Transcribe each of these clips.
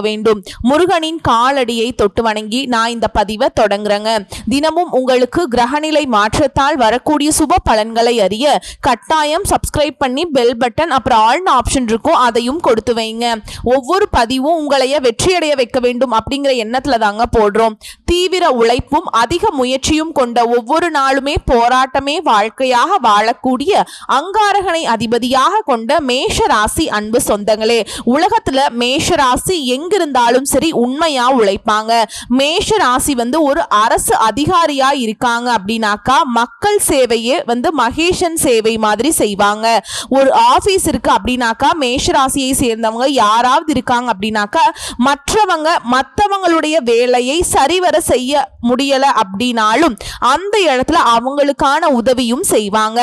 வேண்டும். முருகனின் காலடியை தொட்டு வணங்கி நான் இந்த பதிவை தொடங்குறேங்க. தினமும் உங்களுக்கு கிரகநிலை மாற்றத்தால் வரக்கூடிய சுப பலன்களை அறிய கட்டாயம் சப்ஸ்கிரைப் பண்ணி பெல் பட்டன் அப்புறம் ஆல்னு ஆப்ஷன் இருக்கும் அதையும் கொடுத்து வைங்க. ஒவ்வொரு பதிவும் உங்களைய வெற்றியடைய வைக்க வேண்டும் அப்படிங்கிற எண்ணத்துல தாங்க போடுறோம். தீவிர உழைப்பும் அதிக முயற்சியும் கொண்ட ஒவ்வொரு நாளுமே போராட்டமே வாழ்க்கையாக வாழக்கூடிய அங்காரகனை அதிபதியாக கொண்ட மேஷ ராசி அன்பு சொந்தங்களே உலகத்துல மேஷ ராசி எங்கிருந்தாலும் சரி உண்மையா உழைப்பாங்க. மேஷ ராசி வந்து ஒரு அரசு அதிகாரியா இருக்காங்க அப்படின்னாக்கா மக்கள் சேவையே வந்து மகேஷன் சேவை மாதிரி செய்வாங்க. ஒரு ஆபீஸ் இருக்கு அப்படின்னாக்கா மேஷ ராசியை சேர்ந்தவங்க யாராவது இருக்காங்க அப்படின்னாக்கா மற்றவங்க மற்றவங்களுடைய வேலையை சரிவர செய்ய முடியல அப்படின்னாலும் அந்த இடத்துல அவங்களுக்கான உதவியும் செய்வாங்க.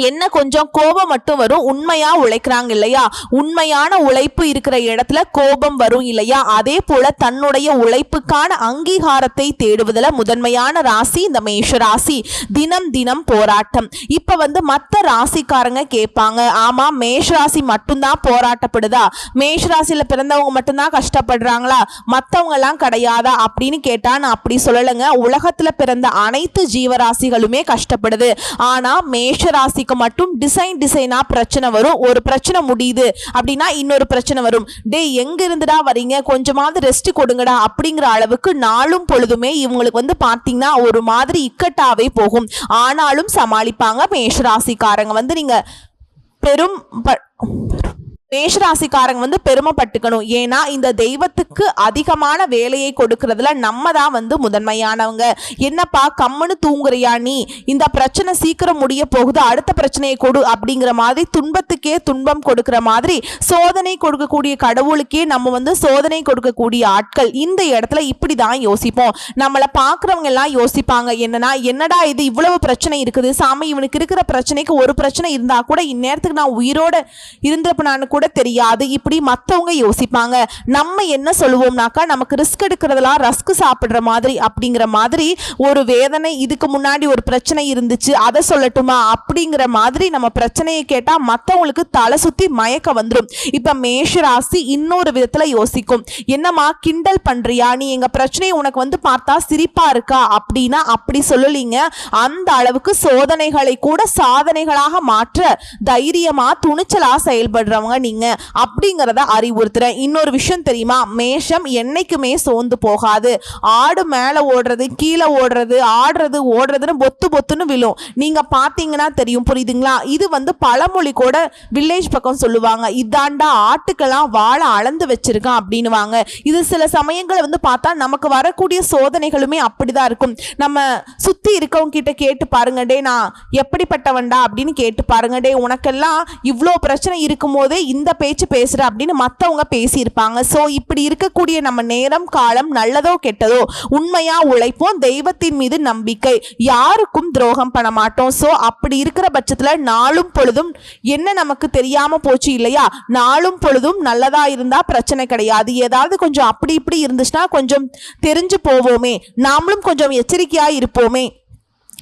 என்ன கொஞ்சம் கோபம் மட்டும் வரும் உண்மையா உழைக்கிறாங்க இல்லையா? உண்மையான உழைப்பு இருக்கிற இடத்துல கோபம் வரும் இல்லையா? அதே போல தன்னுடைய உழைப்புக்கான அங்கீகாரத்தை தேடுவதில் முதன்மையான ராசி இந்த மேஷ ராசி தினம் தினம் போராட்டம். இப்ப வந்து மற்ற ராசிக்காரங்க கேட்பாங்க ஆமா மேஷ ராசி மட்டும்தான் போராட்டப்படுதா? மேஷ ராசியில பிறந்தவங்க மட்டும்தான் கஷ்டப்படுறாங்களா? மற்றவங்க எல்லாம் கிடையாதா? அப்படின்னு கேட்டா நான் அப்படி சொல்லலைங்க. உலகத்துல பிறந்த அனைத்து ஜீவராசிகளுமே கஷ்டப்படுது. ஆனா மேஷ ராசிக்கு மட்டும் டிசைன் டிசைனாக பிரச்சனை வரும். ஒரு பிரச்சனை முடியுது அப்படின்னா இன்னொரு பிரச்சனை வரும். டேய் எங்க இருந்துடா வரீங்க? கொஞ்சமாவது ரெஸ்ட் கொடுங்கடா அப்படிங்கிற அளவுக்கு நாளும் பொழுதுமே இவங்களுக்கு வந்து பார்த்தீங்கன்னா ஒரு மாதிரி இக்கட்டாவே போகும். ஆனாலும் சமாளிப்பாங்க மேஷராசிக்காரங்க. வந்து நீங்க பெரும் ப- மேஷராசிக்காரங்க வந்து பெருமைப்பட்டுக்கணும் ஏன்னா இந்த தெய்வத்துக்கு அதிகமான வேலையை கொடுக்கறதுல நம்ம தான் வந்து முதன்மையானவங்க. என்னப்பா கம்முன்னு தூங்குறியா நீ? இந்த பிரச்சனை சீக்கிரம் முடிய போகுது அடுத்த பிரச்சனையை கொடு அப்படிங்கிற மாதிரி துன்பத்துக்கே துன்பம் கொடுக்கிற மாதிரி சோதனை கொடுக்கக்கூடிய கடவுளுக்கே நம்ம வந்து சோதனை கொடுக்கக்கூடிய ஆட்கள் இந்த இடத்துல இப்படி தான் யோசிப்போம். நம்மளை பார்க்குறவங்க எல்லாம் யோசிப்பாங்க என்னன்னா என்னடா இது இவ்வளவு பிரச்சனை இருக்குது. சாமி இவனுக்கு இருக்கிற பிரச்சனைக்கு ஒரு பிரச்சனை இருந்தா கூட இந்நேரத்துக்கு நான் உயிரோட இருந்திருப்பனான்னு கூட தெரியாது. இப்படி மற்றவங்க யோசிப்பாங்க. நம்ம என்ன சொல்லுவோம்னாக்கா நமக்கு ரிஸ்க் எடுக்கிறதுலாம் ரஸ்க் சாப்பிட்ற மாதிரி அப்படிங்கிற மாதிரி ஒரு வேதனை இதுக்கு முன்னாடி ஒரு பிரச்சனை இருந்துச்சு அதை சொல்லட்டுமா அப்படிங்கிற மாதிரி நம்ம பிரச்சனையை கேட்டால் மற்றவங்களுக்கு தலை சுற்றி மயக்க வந்துடும் இப்போ மேஷ ராசி இன்னொரு விதத்தில் யோசிக்கும். என்னம்மா கிண்டல் பண்ணுறியா நீ எங்கள் பிரச்சனையை உனக்கு வந்து பார்த்தா சிரிப்பாக இருக்கா? அப்படின்னா அப்படி சொல்லலீங்க. அந்த அளவுக்கு சோதனைகளை கூட சாதனைகளாக மாற்ற தைரியமாக துணிச்சலாக செயல்படுறவங்க நீங்க அப்படிங்கிறத அறிவுறுத்துறேன். இன்னொரு விஷயம் தெரியுமா? மேஷம் என்னைக்குமே சோர்ந்து போகாது. ஆடு மேலே ஓடுறது கீழே ஓடுறது ஆடுறது ஓடுறதுன்னு பொத்து பொத்துன்னு விழும். நீங்க பார்த்தீங்கன்னா தெரியும். புரியுதுங்களா? இது வந்து பழமொழி கூட வில்லேஜ் பக்கம் சொல்லுவாங்க. இதாண்டா ஆட்டுக்கெல்லாம் வாழை அளந்து வச்சிருக்கான் அப்படின்னுவாங்க. இது சில சமயங்களை வந்து பார்த்தா நமக்கு வரக்கூடிய சோதனைகளுமே அப்படிதான் இருக்கும். நம்ம சுத்தி இருக்கவங்க கிட்ட கேட்டு பாருங்க. டே நான் எப்படிப்பட்டவன்டா? அப்படின்னு கேட்டு பாருங்க. டே உனக்கெல்லாம் இவ்வளோ பிரச்சனை இருக்கும் போதே இந்த பேச்சு பேசுற அப்படின்னு மற்றவங்க பேசியிருப்பாங்க. ஸோ இப்படி இருக்கக்கூடிய நம்ம நேரம் காலம் நல்லதோ கெட்டதோ உண்மையா உழைப்போம். தெய்வத்தின் மீது நம்பிக்கை. யாருக்கும் துரோகம் பண்ண மாட்டோம். ஸோ அப்படி இருக்கிற பட்சத்தில் நாளும் பொழுதும் என்ன நமக்கு தெரியாம போச்சு இல்லையா? நாளும் பொழுதும் நல்லதா இருந்தா பிரச்சனை கிடையாது. ஏதாவது கொஞ்சம் அப்படி இப்படி இருந்துச்சுன்னா கொஞ்சம் தெரிஞ்சு போவோமே. நாமளும் கொஞ்சம் எச்சரிக்கையா இருப்போமே.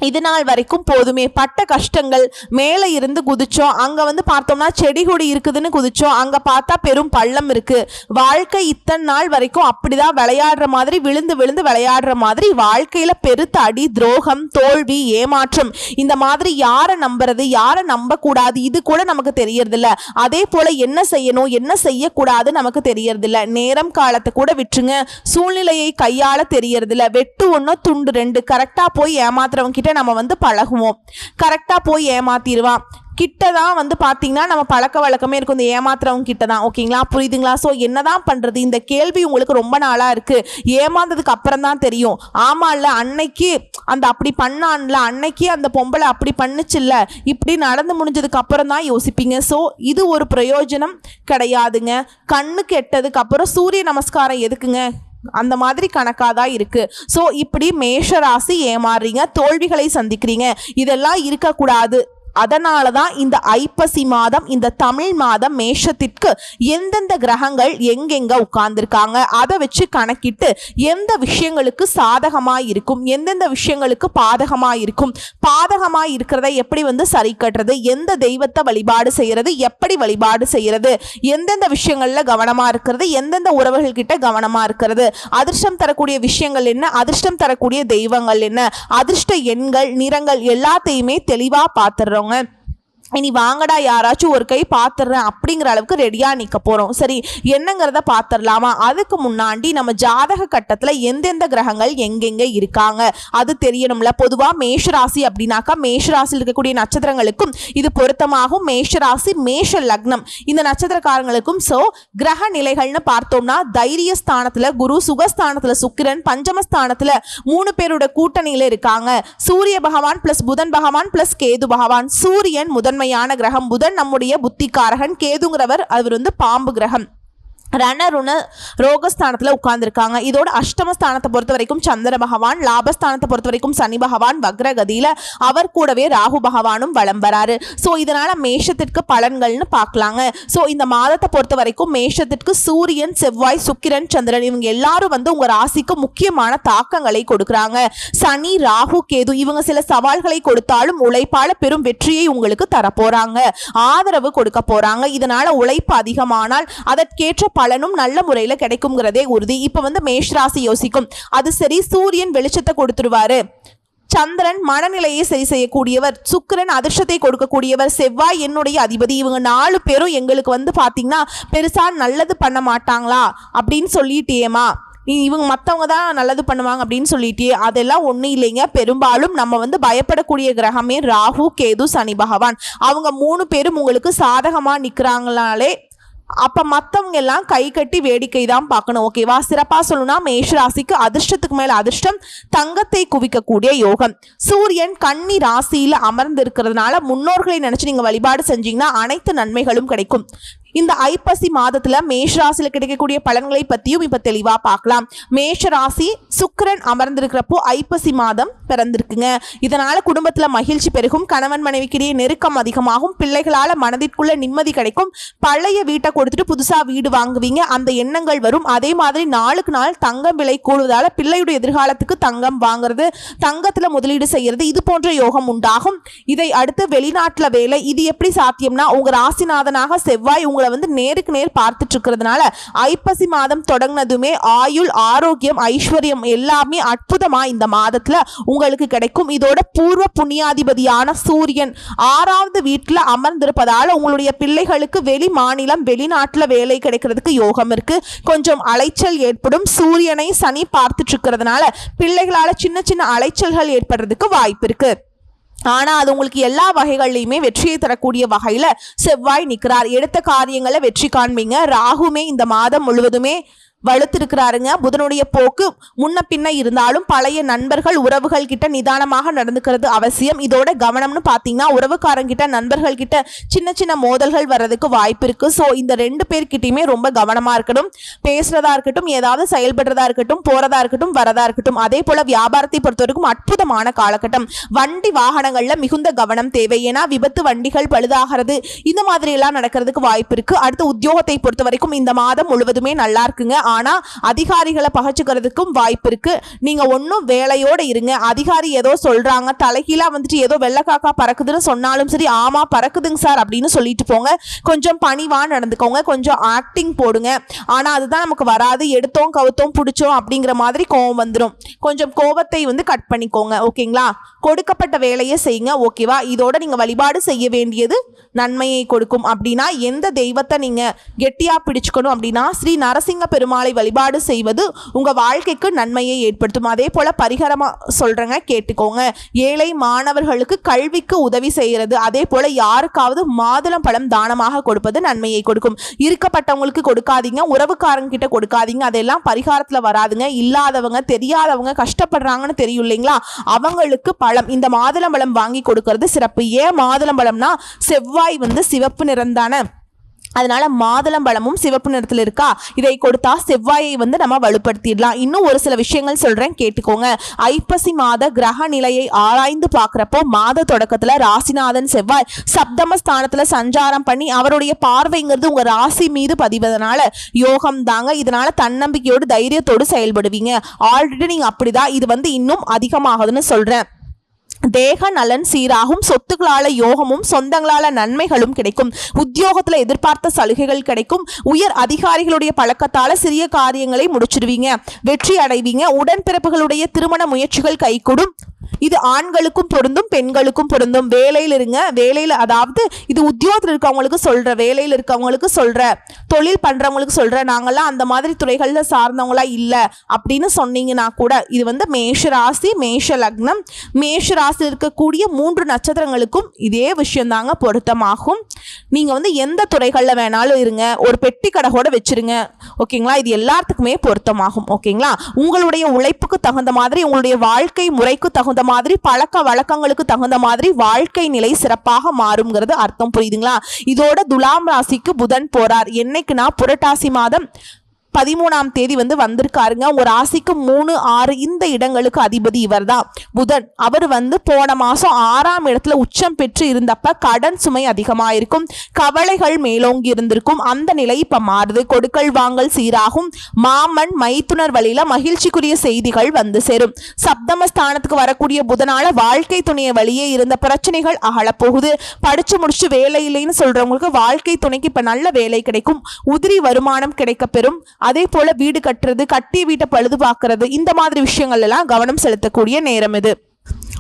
இது நாள் வரைக்கும் போதுமே. பட்ட கஷ்டங்கள் மேலே இருந்து குதிச்சோம். அங்கே வந்து பார்த்தோம்னா செடி கொடி இருக்குதுன்னு குதிச்சோம். அங்கே பார்த்தா பெரும் பள்ளம் இருக்கு. வாழ்க்கை இத்தனை நாள் வரைக்கும் அப்படிதான் விளையாடுற மாதிரி விழுந்து விழுந்து விளையாடுற மாதிரி வாழ்க்கையில பெருத்த அடி துரோகம் தோல்வி ஏமாற்றம் இந்த மாதிரி யாரை நம்புறது யாரை நம்பக்கூடாது இது கூட நமக்கு தெரியறதில்ல. அதே போல என்ன செய்யணும் என்ன செய்யக்கூடாது நமக்கு தெரியறதில்ல. நேரம் காலத்தை கூட விட்டுருங்க. சூழ்நிலையை கையாள தெரியறதில்ல. வெட்டு ஒன்று துண்டு ரெண்டு கரெக்டாக போய் ஏமாத்துறவங்க கிட்ட நம்ம வந்து பழகுவோம். கரெக்டாக போய் ஏமாத்திடுவான் கிட்ட தான் வந்து பார்த்தீங்கன்னா நம்ம பழக்க வழக்கமே இருக்கும் இந்த ஏமாத்துறவங்க கிட்ட தான் ஓகேங்களா? புரியுதுங்களா? ஸோ என்னதான் பண்ணுறது இந்த கேள்வி உங்களுக்கு ரொம்ப நாளாக இருக்குது ஏமாந்ததுக்கு அப்புறம் தான் தெரியும் ஆமாம்ல அன்னைக்கு அந்த அப்படி பண்ணான்ல அன்னைக்கு அந்த பொம்பளை அப்படி பண்ணுச்சுல்ல. இப்படி நடந்து முடிஞ்சதுக்கு அப்புறம் தான் யோசிப்பீங்க. ஸோ இது ஒரு பிரயோஜனம் கிடையாதுங்க. கண்ணு கெட்டதுக்கு அப்புறம் சூரிய நமஸ்காரம் எதுக்குங்க? அந்த மாதிரி கணக்காக தான் இருக்குது ஸோ இப்படி மேஷ ராசி ஏமாறுறீங்க தோல்விகளை சந்திக்கிறீங்க. இதெல்லாம் இருக்கக்கூடாது. அதனால தான் இந்த ஐப்பசி மாதம் இந்த தமிழ் மாதம் மேஷத்திற்கு எந்தெந்த கிரகங்கள் எங்கெங்க உட்கார்ந்துருக்காங்க அதை வச்சு கணக்கிட்டு எந்த விஷயங்களுக்கு சாதகமாக இருக்கும் எந்தெந்த விஷயங்களுக்கு பாதகமாக இருக்கும் பாதகமாக இருக்கிறத எப்படி வந்து சரி கட்டுறது எந்த தெய்வத்தை வழிபாடு செய்கிறது எப்படி வழிபாடு செய்கிறது எந்தெந்த விஷயங்களில் கவனமாக இருக்கிறது எந்தெந்த உறவுகள் கிட்ட கவனமாக இருக்கிறது அதிர்ஷ்டம் தரக்கூடிய விஷயங்கள் என்ன அதிர்ஷ்டம் தரக்கூடிய தெய்வங்கள் என்ன அதிர்ஷ்ட எண்கள் நிறங்கள் எல்லாத்தையுமே தெளிவாக 동안 இனி வாங்கடா யாராச்சும் ஒரு கை பார்த்துடுறேன் அப்படிங்கிற அளவுக்கு ரெடியாக நிற்க போகிறோம் சரி என்னங்கிறத பார்த்துடலாமா அதுக்கு முன்னாடி நம்ம ஜாதக கட்டத்தில் எந்தெந்த கிரகங்கள் எங்கெங்கே இருக்காங்க? அது தெரியணும்ல. பொதுவாக மேஷராசி அப்படின்னாக்கா மேஷராசியில் இருக்கக்கூடிய நட்சத்திரங்களுக்கும் இது பொருத்தமாகும். மேஷராசி மேஷ லக்னம். இந்த நட்சத்திரக்காரங்களுக்கும் ஸோ கிரக நிலைகள்னு பார்த்தோம்னா தைரிய ஸ்தானத்தில் குரு சுகஸ்தானத்தில் சுக்கிரன் பஞ்சமஸ்தானத்தில் மூணு பேரோட கூட்டணியில் இருக்காங்க. சூரிய பகவான் ப்ளஸ் புதன் பகவான் ப்ளஸ் கேது பகவான். சூரியன் முதன்மையான கிரகம் புதன் நம்முடைய புத்திக்காரகன் கேதுங்கிறவர் அவர் வந்து பாம்பு கிரகம். ரணருண ரோகஸ்தானத்தில் உட்கார்ந்துருக்காங்க. இதோட அஷ்டமஸ்தானத்தை பொறுத்த வரைக்கும் சந்திர பகவான் லாபஸ்தானத்தை பொறுத்த வரைக்கும் சனி பகவான் வக்ரகதியில் அவர் கூடவே ராகு பகவானும் வலம் வராரு. ஸோ இதனால் மேஷத்திற்கு பலன்கள்னு பார்க்கலாங்க. ஸோ இந்த மாதத்தை பொறுத்த வரைக்கும் மேஷத்திற்கு சூரியன் செவ்வாய் சுக்கிரன் சந்திரன் இவங்க எல்லாரும் வந்து உங்கள் ராசிக்கு முக்கியமான தாக்கங்களை கொடுக்குறாங்க. சனி ராகு கேது இவங்க சில சவால்களை கொடுத்தாலும் உழைப்பால பெரும் வெற்றியை உங்களுக்கு தரப்போறாங்க. ஆதரவு கொடுக்க போறாங்க. இதனால உழைப்பு அதிகமானால் அதற்கேற்ற பலனும் நல்ல முறையில் கிடைக்குங்கிறதே உறுதி. இப்போ வந்து மேஷ்ராசி யோசிக்கும். அது சரி சூரியன் வெளிச்சத்தை கொடுத்துருவாரு. சந்திரன் மனநிலையை சரி செய்யக்கூடியவர். சுக்கிரன் அதிர்ஷ்டத்தை கொடுக்கக்கூடியவர். செவ்வாய் என்னுடைய அதிபதி. இவங்க நாலு பேரும் எங்களுக்கு வந்து பார்த்தீங்கன்னா பெருசாக நல்லது பண்ண மாட்டாங்களா? அப்படின்னு சொல்லிட்டேமா நீ இவங்க மற்றவங்க தான் நல்லது பண்ணுவாங்க அப்படின்னு சொல்லிட்டே அதெல்லாம் ஒன்றும் இல்லைங்க. பெரும்பாலும் நம்ம வந்து பயப்படக்கூடிய கிரகமே ராகு கேது சனி பகவான். அவங்க மூணு பேரும் உங்களுக்கு சாதகமாக நிற்கிறாங்களாலே அப்போ மற்றவங்க எல்லாம் கை கட்டி வேடிக்கை தான் பார்க்கணும். ஓகேவா? சிறப்பாக சொல்லணும்னா மேஷராசிக்கு அதிர்ஷ்டத்துக்கு மேலே அதிர்ஷ்டம் தங்கத்தை குவிக்கக்கூடிய யோகம். சூரியன் கன்னி ராசியில் அமர்ந்து இருக்கிறதுனால முன்னோர்களை நினச்சி நீங்கள் வழிபாடு செஞ்சீங்கன்னா அனைத்து நன்மைகளும் கிடைக்கும். இந்த ஐப்பசி மாதத்துல மேஷ ராசியில கிடைக்கக்கூடிய பலன்களை பத்தியும் இப்ப தெளிவா பார்க்கலாம். மேஷ ராசி சுக்கரன் அமர்ந்திருக்கிறப்போ ஐப்பசி மாதம் பிறந்திருக்குங்க. இதனால குடும்பத்துல மகிழ்ச்சி பெருகும். கணவன் மனைவிக்கிடையே நெருக்கம் அதிகமாகும். பிள்ளைகளால மனதிற்குள்ள நிம்மதி கிடைக்கும். பழைய வீட்டை கொடுத்துட்டு புதுசா வீடு வாங்குவீங்க. அந்த எண்ணங்கள் வரும். அதே மாதிரி நாளுக்கு நாள் தங்கம் விலை கூடுவதால பிள்ளையுடைய எதிர்காலத்துக்கு தங்கம் வாங்குறது தங்கத்துல முதலீடு செய்யறது இது போன்ற யோகம் உண்டாகும். இதை அடுத்து வெளிநாட்டுல வேலை இது எப்படி சாத்தியம்னா உங்க ராசிநாதனாக செவ்வாய் உங்களை வந்து நேருக்கு நேர் பார்த்துட்டு இருக்கிறதுனால ஐப்பசி மாதம் தொடங்கினதுமே ஆயுள் ஆரோக்கியம் ஐஸ்வர்யம் எல்லாமே அற்புதமா இந்த மாதத்துல உங்களுக்கு கிடைக்கும். இதோட பூர்வ புண்ணியாதிபதியான சூரியன் ஆறாவது வீட்டில் அமர்ந்திருப்பதால் உங்களுடைய பிள்ளைகளுக்கு வெளி மாநிலம் வெளிநாட்டில் வேலை கிடைக்கிறதுக்கு யோகம் இருக்கு. கொஞ்சம் அலைச்சல் ஏற்படும். சூரியனை சனி பார்த்துட்டு இருக்கிறதுனால பிள்ளைகளால சின்ன சின்ன அலைச்சல்கள் ஏற்படுறதுக்கு வாய்ப்பு இருக்கு. ஆனால் அது உங்களுக்கு எல்லா வகைகள்லையுமே வெற்றியை தரக்கூடிய வகையில் செவ்வாய் நிற்கிறார். எடுத்த காரியங்களை வெற்றி காண்பீங்க. ராகுமே இந்த மாதம் முழுவதுமே வலுத்திருக்கிறாருங்க. புதனுடைய போக்கு முன்ன பின்ன இருந்தாலும் பழைய நண்பர்கள் உறவுகள் கிட்ட நிதானமாக நடந்துக்கிறது அவசியம். இதோட கவனம்னு பார்த்தீங்கன்னா உறவுக்காரங்கிட்ட நண்பர்கள் கிட்ட சின்ன சின்ன மோதல்கள் வர்றதுக்கு வாய்ப்பு இருக்கு. ஸோ இந்த ரெண்டு பேர்கிட்டயுமே ரொம்ப கவனமா இருக்கணும். பேசுறதா இருக்கட்டும் ஏதாவது செயல்படுறதா இருக்கட்டும் போறதா இருக்கட்டும் வரதா இருக்கட்டும். அதே போல வியாபாரத்தை பொறுத்த வரைக்கும் அற்புதமான காலகட்டம். வண்டி வாகனங்கள்ல மிகுந்த கவனம் தேவை. ஏன்னா விபத்து வண்டிகள் பழுதாகிறது இந்த மாதிரி எல்லாம் நடக்கிறதுக்கு வாய்ப்பு இருக்கு. அடுத்து உத்தியோகத்தை பொறுத்த வரைக்கும் இந்த மாதம் முழுவதுமே நல்லா இருக்குங்க. ஆனால் அதிகாரிகளை பகச்சுக்கிறதுக்கும் வாய்ப்பு இருக்கு. நீங்க ஒன்றும் வேலையோட இருங்க. அதிகாரி ஏதோ சொல்றாங்க தலைகீழா வந்துட்டு ஏதோ வெள்ளக்காக்கா பறக்குதுன்னு சொன்னாலும் சரி ஆமா பறக்குதுங்க சார் அப்படின்னு சொல்லிட்டு போங்க. கொஞ்சம் பணிவா நடந்துக்கோங்க. கொஞ்சம் ஆக்டிங் போடுங்க. ஆனால் அதுதான் நமக்கு வராது. எடுத்தோம் கவுத்தோம் பிடிச்சோம் அப்படிங்கிற மாதிரி கோவம் வந்துடும் கொஞ்சம் கோபத்தை வந்து கட் பண்ணிக்கோங்க ஓகேங்களா? கொடுக்கப்பட்ட வேலையை செய்யுங்க ஓகேவா? இதோட நீங்கள் வழிபாடு செய்ய வேண்டியது நன்மையை கொடுக்கும். அப்படின்னா எந்த தெய்வத்தை நீங்கள் கெட்டியா பிடிச்சுக்கணும் அப்படின்னா ஸ்ரீ நரசிங்க பெருமாள் பெருமாளை வழிபாடு செய்வது உங்கள் வாழ்க்கைக்கு நன்மையை ஏற்படுத்தும். அதே போல் பரிகாரமாக சொல்கிறேங்க கேட்டுக்கோங்க. ஏழை மாணவர்களுக்கு கல்விக்கு உதவி செய்கிறது. அதே போல் யாருக்காவது மாதுளம் பழம் தானமாக கொடுப்பது நன்மையை கொடுக்கும். இருக்கப்பட்டவங்களுக்கு கொடுக்காதீங்க உறவுக்காரங்க கிட்ட கொடுக்காதீங்க அதெல்லாம் பரிகாரத்தில் வராதுங்க. இல்லாதவங்க தெரியாதவங்க கஷ்டப்படுறாங்கன்னு தெரியும் இல்லைங்களா? அவங்களுக்கு பழம் இந்த மாதுளம்பழம் வாங்கி கொடுக்கறது சிறப்பு. ஏன் மாதுளம்பழம்னா செவ்வாய் வந்து சிவப்பு நிறந்தான அதனால மாதுளம்பழமும் சிவப்பு நிறத்தில் இருக்கா? இதை கொடுத்தா செவ்வாயை வந்து நம்ம வலுப்படுத்திடலாம். இன்னும் ஒரு சில விஷயங்கள் சொல்றேன் கேட்டுக்கோங்க. ஐப்பசி மாத கிரக நிலையை ஆராய்ந்து பார்க்குறப்போ மாத தொடக்கத்தில் ராசிநாதன் செவ்வாய் சப்தமஸ்தானத்தில் சஞ்சாரம் பண்ணி அவருடைய பார்வைங்கிறது உங்க ராசி மீது பதிவதனால யோகம் தாங்க. இதனால தன்னம்பிக்கையோடு தைரியத்தோடு செயல்படுவீங்க. ஆல்ரெடி நீங்க அப்படிதான். இது வந்து இன்னும் அதிகமாகுதுன்னு சொல்றேன். தேக நலன் சீராகும் சொத்துக்களால யோகமும் சொந்தங்களால நன்மைகளும் கிடைக்கும். உத்தியோகத்தில் எதிர்பார்த்த சலுகைகள் கிடைக்கும். உயர் அதிகாரிகளுடைய பழக்கத்தால சிறிய காரியங்களை முடிச்சிடுவீங்க. வெற்றி அடைவீங்க. உடன்பிறப்புகளுடைய திருமண முயற்சிகள் கைகூடும். இது ஆண்களுக்கும் பொருந்தும் பெண்களுக்கும் பொருந்தும். வேலையில் இருங்க. வேலையில் அதாவது இது உத்தியோகத்தில் இருக்கவங்களுக்கு சொல்ற வேலையில் இருக்கவங்களுக்கு சொல்ற தொழில் பண்றவங்களுக்கு சொல்ற நாங்கள்லாம் அந்த மாதிரி துறைகளில் சார்ந்தவங்களா இல்லை அப்படின்னு சொன்னீங்கன்னா கூட இது வந்து மேஷ ராசி மேஷ லக்னம் மேஷ ராசியில் இருக்கக்கூடிய மூன்று நட்சத்திரங்களுக்கும் இதே விஷயந்தாங்க பொருத்தமாகும். நீங்கள் வந்து எந்த துறைகளில் வேணாலும் இருங்க. ஒரு பெட்டி கடை கூட வச்சிருங்க. ஓகேங்களா? இது எல்லாத்துக்குமே பொருத்தமாகும். ஓகேங்களா? உங்களுடைய உழைப்புக்கு தகுந்த மாதிரி உங்களுடைய வாழ்க்கை முறைக்கு தகுந்த மாதிரி பழக்க வழக்கங்களுக்கு தகுந்த மாதிரி வாழ்க்கை நிலை சிறப்பாக மாறுங்கிறது அர்த்தம். புரியுதுங்களா? இதோட துலாம் ராசிக்கு புதன் போறார். என்னைக்குன்னா புரட்டாசி மாதம் பதிமூணாம் தேதி வந்து வந்திருக்காருங்க. உங்க ராசிக்கு மூணு ஆறு இந்த இடங்களுக்கு அதிபதி இவர்தான். புதன் அவர் வந்து போன மாசம் ஆறாம் இடத்துல உச்சம் பெற்று இருந்தப்ப கடன் சுமை அதிகமாக இருக்கும் கவலைகள் மேலோங்கி இருந்திருக்கும். அந்த நிலை இப்ப மாறுது. கொடுக்கல் வாங்கல் சீராகும். மாமன் மைத்துனர் வழியில மகிழ்ச்சிக்குரிய செய்திகள் வந்து சேரும். சப்தம ஸ்தானத்துக்கு வரக்கூடிய புதனால வாழ்க்கை துணைய வழியே இருந்த பிரச்சனைகள் அகலப்போகுது. படிச்சு முடிச்சு வேலை இல்லைன்னு சொல்றவங்களுக்கு வாழ்க்கை துணைக்கு இப்ப நல்ல வேலை கிடைக்கும். உதிரி வருமானம் கிடைக்க பெறும் அதே போல வீடு கட்டுறது கட்டி வீட்டை பழுது பார்க்கறது இந்த மாதிரி விஷயங்கள் எல்லாம் கவனம் செலுத்தக்கூடிய நேரம் இது.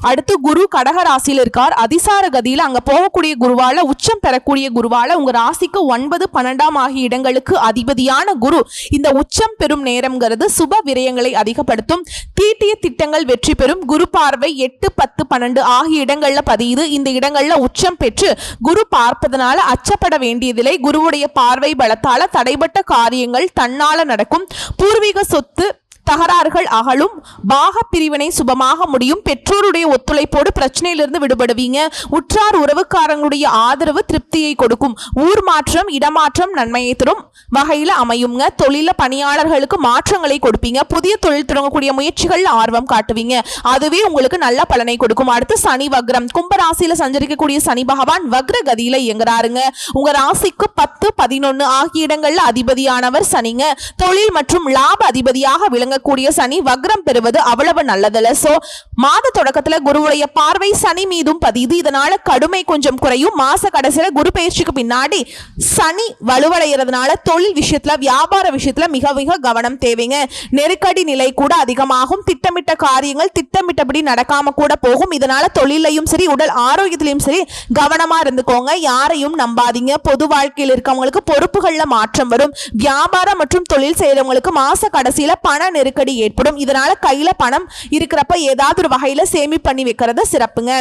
அடுத்து குரு கடக ராசியில் இருக்கார். அதிசார கதியில் அங்க போகக்கூடிய குருவால உச்சம் பெறக்கூடிய குருவால உங்க ராசிக்கு ஒன்பது பன்னெண்டாம் ஆகிய இடங்களுக்கு அதிபதியான குரு இந்த உச்சம் பெறும் நேரம்ங்கிறது சுப விரயங்களை அதிகப்படுத்தும். தீட்டிய திட்டங்கள் வெற்றி பெறும். குரு பார்வை எட்டு பத்து பன்னெண்டு ஆகிய இடங்கள்ல பதியுது. இந்த இடங்கள்ல உச்சம் பெற்று குரு பார்ப்பதனால அச்சப்பட வேண்டியதில்லை. குருவுடைய பார்வை பலத்தால தடைபட்ட காரியங்கள் தன்னால நடக்கும். பூர்வீக சொத்து தகராறுகள் அகலும். பாக பிரிவினை சுபமாக முடியும். பெற்றோருடைய ஒத்துழைப்போடு பிரச்சனையிலிருந்து விடுபடுவீங்க. உற்றார் உறவுக்காரங்களுடைய ஆதரவு திருப்தியை கொடுக்கும். ஊர் மாற்றம் இடமாற்றம் நன்மையை தரும். வகையில் அமையுங்க. தொழில பணியாளர்களுக்கு மாற்றங்களை கொடுப்பீங்க. புதிய தொழில் தொடங்கக்கூடிய முயற்சிகள் ஆர்வம் காட்டுவீங்க. அதுவே உங்களுக்கு நல்ல பலனை கொடுக்கும். அடுத்து சனி வக்ரம். கும்பராசியில சஞ்சரிக்கக்கூடிய சனி பகவான் வக்ர கதியில இயங்குறாருங்க. உங்க ராசிக்கு பத்து பதினொன்னு ஆகிய இடங்கள்ல அதிபதியானவர் சனிங்க. தொழில் மற்றும் லாப அதிபதியாக விளங்கக்கூடிய சனி வக்ரம் பெறுவது அவ்வளவு நல்லதில்ல. சோ மாத தொடக்கத்துல குருவுடைய பார்வை சனி மீதும் பதியுது. இதனால கடுமை கொஞ்சம் குறையும். மாச கடைசியில குரு பயிற்சிக்கு பின்னாடி சனி வலுவடைகிறதுனால தொழில் விஷயத்துல வியாபார விஷயத்துல மிக மிக கவனம் தேவைங்க. நெருக்கடி நிலை கூட அதிகமாகும். திட்டமிட்ட காரியங்கள் திட்டமிட்டபடி நடக்காம கூட போகும். இதனால தொழிலையும் சரி உடல் ஆரோக்கியத்திலையும் சரி கவனமா இருந்துக்கோங்க. யாரையும் நம்பாதீங்க. பொது வாழ்க்கையில் இருக்கவங்களுக்கு பொறுப்புகள்ல மாற்றம் வரும். வியாபாரம் மற்றும் தொழில் செய்யறவங்களுக்கு மாச கடைசியில பண நெருக்கடி ஏற்படும். இதனால கையில பணம் இருக்கிறப்ப ஏதாவது ஒரு வகையில சேமி பண்ணி வைக்கிறது சிறப்புங்க.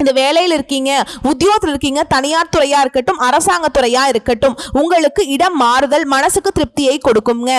இந்த வேலையில் இருக்கீங்க உத்தியோகத்தில் இருக்கீங்க தனியார் துறையா இருக்கட்டும் அரசாங்க துறையா இருக்கட்டும் உங்களுக்கு இடம் மாறுதல் மனசுக்கு திருப்தியை கொடுக்குங்க.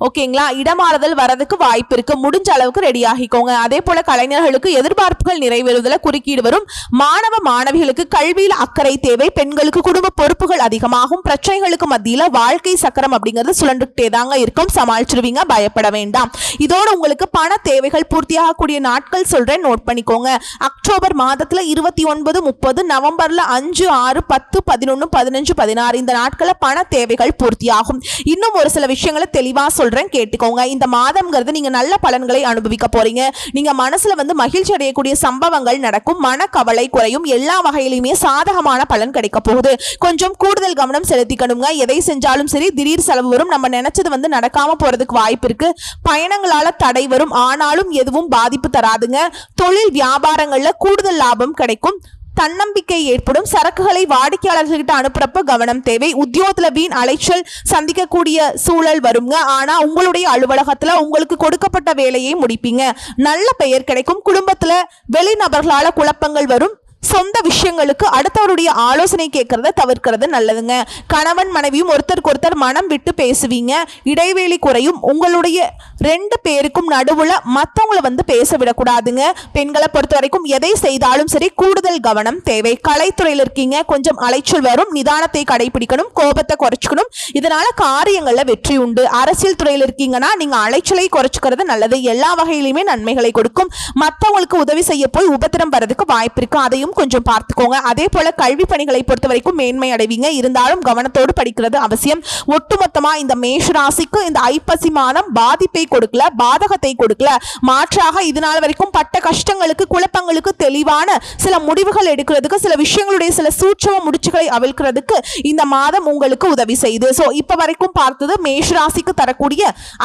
ஓகேங்களா? இடமாறுதல் வரதுக்கு வாய்ப்பு இருக்கு. முடிஞ்ச அளவுக்கு ரெடி ஆகிக்கோங்க. அதே போல கலைஞர்களுக்கு எதிர்பார்ப்புகள் நிறைவேறுவதில் குறுக்கீடு வரும். மாணவ மாணவிகளுக்கு கல்வியில் அக்கறை தேவை. பெண்களுக்கு குடும்ப பொறுப்புகள் அதிகமாகும். பிரச்சனைகளுக்கு மத்தியில் வாழ்க்கை சக்கரம் அப்படிங்கிறது சுழண்டுகிட்டே தாங்க இருக்கும். சமாளிச்சிருவீங்க. பயப்பட வேண்டாம். இதோட உங்களுக்கு பண தேவைகள் பூர்த்தியாகக்கூடிய நாட்கள் சொல்றேன். நோட் பண்ணிக்கோங்க. அக்டோபர் மாதத்துல இருபத்தி ஒன்பது முப்பது நவம்பர்ல அஞ்சு ஆறு பத்து பதினொன்று பதினஞ்சு பதினாறு இந்த நாட்களில் பண தேவைகள் பூர்த்தியாகும். இன்னும் ஒரு சில விஷயங்களை தெளிவாக சொல்றேன். கேட்டுக்கோங்க. இந்த மாதம்ங்கிறது நீங்க நல்ல பலன்களை அனுபவிக்க போறீங்க. நீங்க மனசுல வந்து மகிழ்ச்சி அடையக்கூடிய சம்பவங்கள் நடக்கும். மனக்கவலை குறையும். எல்லா வகையிலுமே சாதகமான பலன் கிடைக்க போகுது. கொஞ்சம் கூடுதல் கவனம் செலுத்திக்கணுங்க. எதை செஞ்சாலும் சரி திடீர் செலவு வரும். நம்ம நினைச்சது வந்து நடக்காம போறதுக்கு வாய்ப்பு இருக்கு. பயணங்களால தடை வரும். ஆனாலும் எதுவும் பாதிப்பு தராதுங்க. தொழில் வியாபாரங்கள்ல கூடுதல் லாபம் கிடைக்கும். தன்னம்பிக்கை ஏற்படும். சரக்குகளை வாடிக்கையாளர்கள்கிட்ட அனுப்புறப்ப கவனம் தேவை. உத்தியோகத்துல வீண் அலைச்சல் சந்திக்கக்கூடிய சூழல் வருங்க. ஆனா உங்களுடைய அலுவலகத்துல உங்களுக்கு கொடுக்கப்பட்ட வேலையை முடிப்பீங்க. நல்ல பெயர் கிடைக்கும். குடும்பத்துல வெளிநபர்களால குழப்பங்கள் வரும். சொந்த விஷயங்களுக்கு அடுத்தவருடைய ஆலோசனை கேட்கறத தவிர்க்கிறது நல்லதுங்க. கணவன் மனைவியும் ஒருத்தருக்கு ஒருத்தர் மனம் விட்டு பேசுவீங்க. இடைவெளி குறையும். உங்களுடைய ரெண்டு பேருக்கும் நடுவுல மற்றவங்களை வந்து பேச விடக்கூடாதுங்க. பெண்களை பொறுத்த வரைக்கும் எதை செய்தாலும் சரி கூடுதல் கவனம் தேவை. கலைத்துறையில் இருக்கீங்க கொஞ்சம் அலைச்சல் வரும் நிதானத்தை கடைபிடிக்கணும் கோபத்தை குறைச்சிக்கணும். இதனால காரியங்கள்ல வெற்றி உண்டு. அரசியல் துறையில் இருக்கீங்கன்னா நீங்க அலைச்சலை குறைச்சிக்கிறது நல்லது. எல்லா வகையிலுமே நன்மைகளை கொடுக்கும். மற்றவங்களுக்கு உதவி செய்ய போய் உபத்திரம் வர்றதுக்கு வாய்ப்பு இருக்கு. அதையும் கொஞ்சம் பார்த்துக்கோங்க. அதே போல கல்வி பணிகளை பொறுத்த வரைக்கும் மேன்மை அடைவீங்க. இருந்தாலும் கவனத்தோடு படிக்கிறது அவசியம். ஒட்டுமொத்தமா இந்த மேஷராசிக்கு இந்த ஐப்பசி மாதம் பாதிப்பை கொடுக்கல பாதகத்தை கொடுக்கல. மாற்றாக இது நாள் வரைக்கும் பட்ட கஷ்டங்களுக்கு குழப்பங்களுக்கு தெளிவான சில முடிவுகள் எடுக்கிறதுக்கு சில விஷயங்களுடைய சில சூட்சம முடிச்சுகளை அவிழ்க்கிறதுக்கு இந்த மாதம் உங்களுக்கு உதவி செய்யுது ஸோ இப்போ வரைக்கும் பார்த்தது மேஷராசிக்கு தரக்கூடிய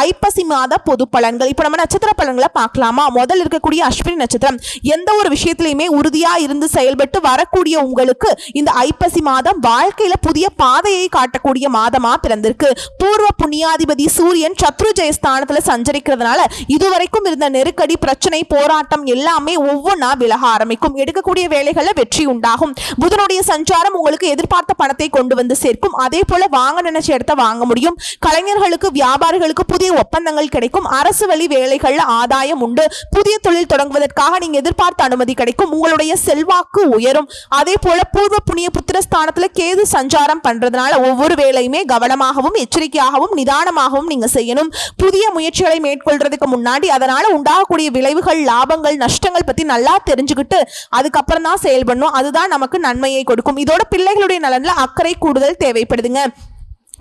ஐப்பசி மாத பொது பலன்கள். இப்போ நம்ம நட்சத்திர பலன்களை பார்க்கலாமா? முதல் இருக்கக்கூடிய அஸ்வினி நட்சத்திரம். எந்த ஒரு விஷயத்திலையுமே உறுதியா இருந்து செயல்பட்டு வரக்கூடிய உங்களுக்கு இந்த ஐப்பசி மாதம் வாழ்க்கையில புதிய பாதையை காட்டக்கூடிய மாதமா பிறந்திருக்கு. பூர்வ புண்ணியாதிபதி சூரியன் சத்ருஜய ஸ்தானத்தில் சஞ்சரிக்கிறதுனால இதுவரைக்கும் இருந்த நெருக்கடி பிரச்சனை போராட்டம் எல்லாமே ஒவ்வொன்றா விலக ஆரம்பிக்கும். எடுக்கக்கூடிய வேலைகள்ல வெற்றி உண்டாகும். புதனுடைய சஞ்சாரம் உங்களுக்கு எதிர்பார்த்த பணத்தை கொண்டு வந்து சேர்க்கும். அதே போல வாங்க நினைச்ச இடத்த வாங்க முடியும். கலைஞர்களுக்கு வியாபாரிகளுக்கு புதிய ஒப்பந்தங்கள் கிடைக்கும். அரசு வழி வேலைகள்ல ஆதாயம் உண்டு. புதிய தொழில் தொடங்குவதற்காக நீங்க எதிர்பார்த்த அனுமதி கிடைக்கும். உங்களுடைய செல்வாக்கு உயரும். அதே போல பூர்வ புண்ணிய புத்திரஸ்தானத்துல கேது சஞ்சாரம் பண்றதுனால ஒவ்வொரு வேலையுமே கவனமாகவும் எச்சரிக்கையாகவும் நிதானமாகவும் நீங்க செய்யணும். புதிய முயற்சி முயற்சிகளை மேற்கொள்றதுக்கு முன்னாடி அதனால உண்டாகக்கூடிய விளைவுகள் லாபங்கள் நஷ்டங்கள் பத்தி நல்லா தெரிஞ்சுக்கிட்டு அதுக்கப்புறம் தான் செயல்படணும். அதுதான் நமக்கு நன்மையை கொடுக்கும். இதோட பிள்ளைகளுடைய நலன்ல அக்கறை கூடுதல் தேவைப்படுதுங்க.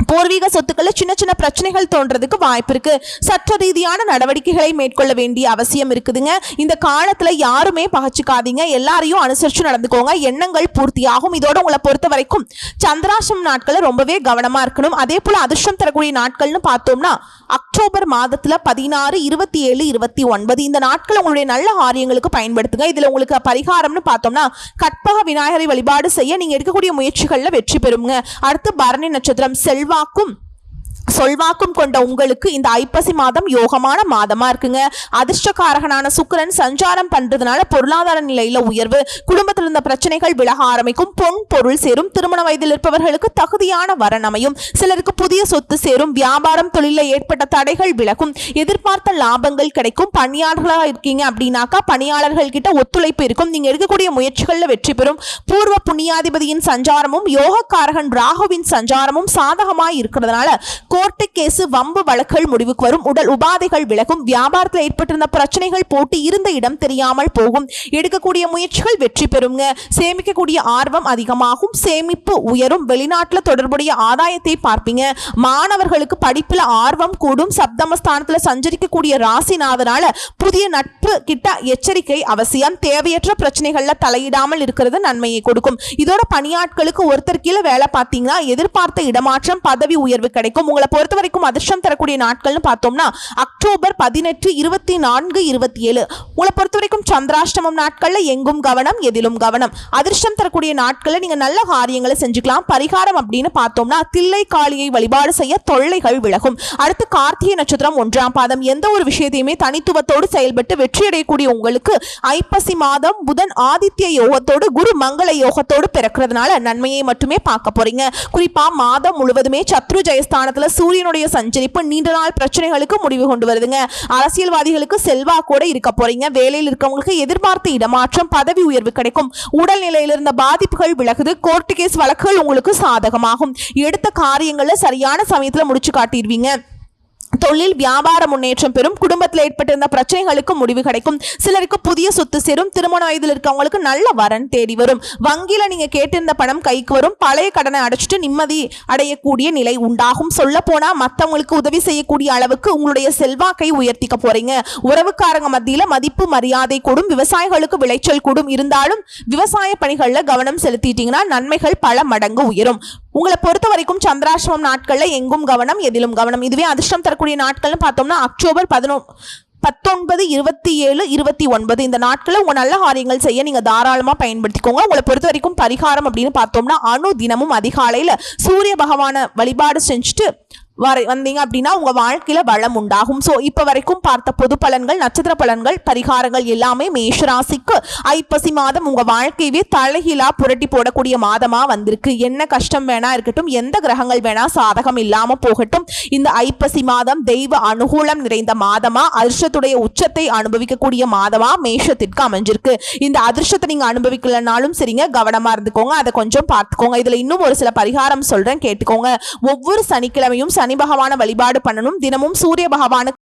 பூர்வீக சொத்துக்களை சின்ன சின்ன பிரச்சனைகள் தோன்றதுக்கு வாய்ப்பு இருக்கு. சட்ட ரீதியான நடவடிக்கைகளை மேற்கொள்ள வேண்டிய அவசியம் இருக்குதுங்க. இந்த காலத்துல யாருமே பகச்சுக்காதீங்க எல்லாரையும் அனுசரிச்சு நடந்துக்கோங்க. எண்ணங்கள் பூர்த்தியாகும். இதோட உங்களை பொறுத்த வரைக்கும் சந்திராசம் நாட்களை ரொம்பவே கவனமா இருக்கணும். அதே போல அதிர்ஷ்டம் தரக்கூடிய நாட்கள்னு பார்த்தோம்னா அக்டோபர் மாதத்துல பதினாறு இருபத்தி ஏழு இருபத்தி ஒன்பது இந்த நாட்கள் உங்களுடைய நல்ல காரியங்களுக்கு பயன்படுத்துங்க. இதுல உங்களுக்கு பரிகாரம்னு பார்த்தோம்னா கற்பக விநாயகரை வழிபாடு செய்ய நீங்க எடுக்கக்கூடிய முயற்சிகள்ல வெற்றி பெறுங்க. அடுத்து பரணி நட்சத்திரம் செல்வ உருவாக்கும். சொல்வாக்கும் கொண்ட உங்களுக்கு இந்த ஐப்பசி மாதம் யோகமான மாதமா இருக்குங்க. அதிர்ஷ்டக்காரகனான சுக்கிரன் சஞ்சாரம் பண்றதுனால பொருளாதார நிலையில உயர்வு குடும்பத்தில் இருந்த பிரச்சனைகள் விலக ஆரம்பிக்கும் பொன் பொருள் சேரும் திருமண வயதில் இருப்பவர்களுக்கு தகுதியான வரன் அமையும். சிலருக்கு புதிய சொத்து சேரும் வியாபாரம் தொழில ஏற்பட்ட தடைகள் விலகும். எதிர்பார்த்த லாபங்கள் கிடைக்கும். பணியாளர்களாக இருக்கீங்க அப்படின்னாக்கா பணியாளர்கள் கிட்ட ஒத்துழைப்பு இருக்கும். நீங்க எடுக்கக்கூடிய முயற்சிகள்ல வெற்றி பெறும். பூர்வ புண்ணியாதிபதியின் சஞ்சாரமும் யோகக்காரகன் ராகுவின் சஞ்சாரமும் சாதகமாய் இருக்கிறதுனால கோ கோர்ட்டு கேஸ் வம்பு வழக்குகள் முடிவுக்கு வரும். உடல் உபாதைகள் விலகும். வியாபாரத்தில் ஏற்பட்டிருந்த பிரச்சனைகள் போட்டு இருந்த இடம் தெரியாமல் போகும். எடுக்கக்கூடிய முயற்சிகள் வெற்றி பெறுங்க. சேமிக்கக்கூடிய ஆர்வம் அதிகமாகும். சேமிப்பு உயரும். வெளிநாட்டில் தொடர்புடைய ஆதாயத்தை பார்ப்பீங்க. மாணவர்களுக்கு படிப்பில் ஆர்வம் கூடும். சப்தமஸ்தானத்தில் சஞ்சரிக்கக்கூடிய ராசிநாதனால புதிய நட்பு கிட்ட எச்சரிக்கை அவசியம். தேவையற்ற பிரச்சனைகள்ல தலையிடாமல் இருக்கிறது நன்மையை கொடுக்கும். இதோட பணியாட்களுக்கு ஒருத்தர் கீழே வேலை பார்த்தீங்கன்னா எதிர்பார்த்த இடமாற்றம் பதவி உயர்வு கிடைக்கும். உங்களை பொறுத்த வரைக்கும் அதிர்ஷ்டம் தரக்கூடிய நாட்கள்னு பார்த்தோம்னா அக்டோபர் பதினெட்டு இருபத்தி நான்கு இருபத்தி ஏழு. உங்களை பொறுத்த வரைக்கும் சந்திராஷ்டமம் நாட்களில் எங்கும் கவனம் எதிலும் கவனம். அதிர்ஷ்டம் தரக்கூடிய நாட்களில் நீங்க நல்ல காரியங்களை செஞ்சுக்கலாம். பரிகாரம் அப்படின்னு பார்த்தோம்னா தில்லை காளியை வழிபாடு செய்ய தொல்லைகள் விலகும். அடுத்து கார்த்திகை நட்சத்திரம் ஒன்றாம் பாதம். எந்த ஒரு விஷயத்தையுமே தனித்துவத்தோடு செயல்பட்டு வெற்றியடையக்கூடிய உங்களுக்கு ஐப்பசி மாதம் புதன் ஆதித்ய யோகத்தோடு குரு மங்கள யோகத்தோடு பிறக்கிறதுனால நன்மையை மட்டுமே பார்க்க போறீங்க. குறிப்பா மாதம் முழுவதுமே சத்ரு ஜெயஸ்தானத்தில் சூரியனுடைய சஞ்சரிப்பு நீண்ட நாள் பிரச்சனைகளுக்கு முடிவு கொண்டு வருதுங்க. அரசியல்வாதிகளுக்கு செல்வாக்கோட இருக்க போறீங்க. வேலையில் இருக்கவங்களுக்கு எதிர்பார்த்த இடமாற்றம் பதவி உயர்வு கிடைக்கும். உடல்நிலையில் இருந்த பாதிப்புகள் விலகுது. கோர்ட்டு கேஸ் வழக்குகள் உங்களுக்கு சாதகமாகும். எடுத்த காரியங்களை சரியான சமயத்தில் முடிச்சு காட்டிடுவீங்க. தொழில் வியாபார முன்னேற்றம் பெறும். குடும்பத்தில் ஏற்பட்டிருந்த பிரச்சனைகளுக்கு முடிவு கிடைக்கும். சிலருக்கு புதிய சொத்து சேரும். திருமண வயதில் இருக்கவங்களுக்கு நல்ல வரன் தேடி வரும். வங்கியில நீங்க கேட்டிருந்த பணம் கைக்கு வரும். பழைய கடனை அடைச்சிட்டு நிம்மதி அடையக்கூடிய நிலை உண்டாகும். சொல்ல போனா மற்றவங்களுக்கு உதவி செய்யக்கூடிய அளவுக்கு உங்களுடைய செல்வாக்கை உயர்த்திக்க போறீங்க. உறவுக்காரங்க மத்தியில மதிப்பு மரியாதை கூடும். விவசாயிகளுக்கு விளைச்சல் கூடும். இருந்தாலும் விவசாய பணிகளில் கவனம் செலுத்திட்டீங்கன்னா நன்மைகள் பல மடங்கு உயரும். உங்களை பொறுத்த வரைக்கும் சந்திராசிரமம் நாட்களில் எங்கும் கவனம் எதிலும் கவனம். இதுவே அதிர்ஷ்டம் தரக்கூடிய நாட்கள்னு பார்த்தோம்னா அக்டோபர் பதினொ பத்தொன்பது இருபத்தி ஏழு இருபத்தி ஒன்பது இந்த நாட்களில் உங்கள் நல்ல காரியங்கள் செய்ய நீங்கள் தாராளமாக பயன்படுத்திக்கோங்க. உங்களை பொறுத்த வரைக்கும் பரிகாரம் அப்படின்னு பார்த்தோம்னா அணு தினமும் அதிகாலையில் சூரிய பகவானை வழிபாடு செஞ்சுட்டு வரை வந்தீங்க அப்படின்னா உங்க வாழ்க்கையில வளம் உண்டாகும். ஸோ இப்ப வரைக்கும் பார்த்த பொது பலன்கள் நட்சத்திர பலன்கள் பரிகாரங்கள் எல்லாமே மேஷராசிக்கு ஐப்பசி மாதம் உங்க வாழ்க்கையவே தலைகீழா புரட்டி போடக்கூடிய மாதமா வந்திருக்கு. என்ன கஷ்டம் வேணா இருக்கட்டும் எந்த கிரகங்கள் வேணா சாதகம் இல்லாம போகட்டும். இந்த ஐப்பசி மாதம் தெய்வ அனுகூலம் நிறைந்த மாதமா அதிர்ஷ்டத்துடைய உச்சத்தை அனுபவிக்கக்கூடிய மாதமா மேஷத்திற்கு அமைஞ்சிருக்கு. இந்த அதிர்ஷ்டத்தை நீங்க அனுபவிக்கலனாலும் சரிங்க கவனமா இருந்துக்கோங்க அதை கொஞ்சம் பார்த்துக்கோங்க. இதுல இன்னும் ஒரு சில பரிகாரம் சொல்றேன் கேட்டுக்கோங்க. ஒவ்வொரு சனிக்கிழமையும் சனி பகவான வழிபாடு பண்ணணும். தினமும் சூரிய பகவானுக்கு